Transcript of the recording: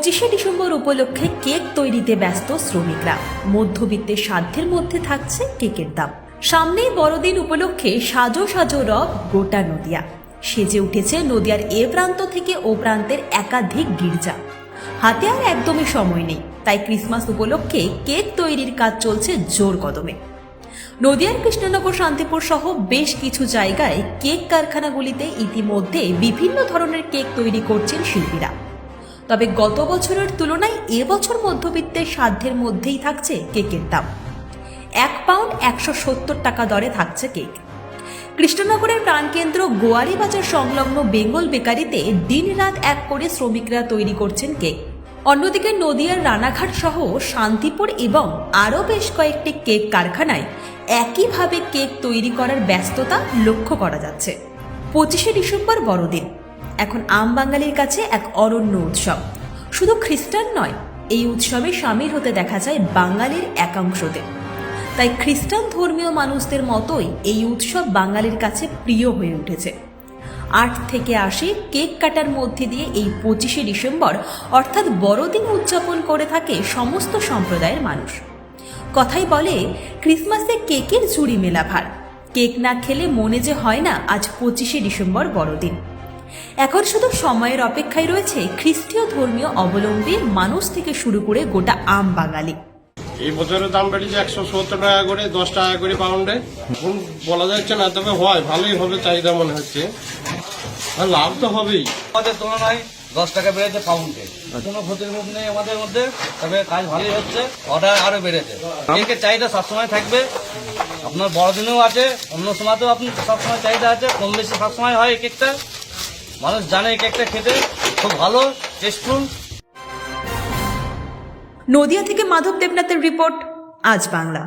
পঁচিশে ডিসেম্বর উপলক্ষে কেক তৈরিতে ব্যস্ত শ্রমিকরা। মধ্যবিত্তের সাধ্যের মধ্যে থাকছে কেকের দাম। সামনেই বড়দিন উপলক্ষে সাজো সাজো রব গোটা নদিয়া। সেজে উঠেছে নদিয়ার এ প্রান্ত থেকে ও প্রান্তের একাধিক গির্জা। হাতে আর একদমই সময় নেই, তাই ক্রিসমাস উপলক্ষে কেক তৈরির কাজ চলছে জোর কদমে। নদিয়ার কৃষ্ণনগর, শান্তিপুর সহ বেশ কিছু জায়গায় কেক কারখানাগুলিতে ইতিমধ্যে বিভিন্ন ধরনের কেক তৈরি করছেন শিল্পীরা। তবে গত বছরের তুলনায় এবছর মধ্যবিত্তের সাধ্যের মধ্যেই থাকছে কেকের দাম। এক পাউন্ড একশো সত্তর টাকা দরে থাকছে কেক। কৃষ্ণনগরের প্রাণকেন্দ্র গোয়ারি বাজার সংলগ্ন বেঙ্গল বেকারিতে দিনরাত এক করে শ্রমিকরা তৈরি করছেন কেক। অন্যদিকে নদিয়ার রানাঘাট সহ শান্তিপুর এবং আরও বেশ কয়েকটি কেক কারখানায় একইভাবে কেক তৈরি করার ব্যস্ততা লক্ষ্য করা যাচ্ছে। পঁচিশে ডিসেম্বর বড়দিন। এখন আম বাঙালির কাছে এক অরণ্য উৎসব। শুধু খ্রিস্টান নয়, এই উৎসবে সামিল হতে দেখা যায় বাঙালির একাংশদের তাই খ্রিস্টান ধর্মীয় মানুষদের মতোই এই উৎসব বাঙালির কাছে প্রিয় হয়ে উঠেছে। আট থেকে আশি কেক কাটার মধ্যে দিয়ে এই পঁচিশে ডিসেম্বর অর্থাৎ বড়দিন উদযাপন করে থাকে সমস্ত সম্প্রদায়ের মানুষ। কথাই বলে, ক্রিসমাসে কেকের চুরি মেলা ভার। কেক না খেলে মনে যে হয় না আজ পঁচিশে ডিসেম্বর বড়দিন। এখন শুধু সময়ের অপেক্ষায় রয়েছে খ্রিস্টীয় ধর্মীয় অবলম্বী মানুষ থেকে শুরু করে গোটা আম বাঙালি। এই বছরের দাম বেড়েছে একশো সত্তর টাকা করে দশ টাকা করে পাউন্ডে। এখন বলা যাচ্ছে না তবে হয় ভালোই হবে চাহিদা মনে হচ্ছে। আর লাভ তো হবেই। আমাদের তুলনায় দশ টাকা বেড়েছে পাউন্ডে। কোনো ক্ষতির মুখ নেই আমাদের মধ্যে তবে কাজ ভালোই হচ্ছে অর্ডার আরও বেড়েছে। কেকের চাহিদা সবসময় থাকবে। আপনার বড়দিনেও আছে অন্য সময়তেও আপনি সবসময় চাহিদা আছে কম বেশি সবসময় হয় এই কেকটা মানুষ জানে কেকটা খেতে খুব ভালো টেস্টফুল নদিয়া থেকে মাধব দেবনাথের রিপোর্ট আজ বাংলা।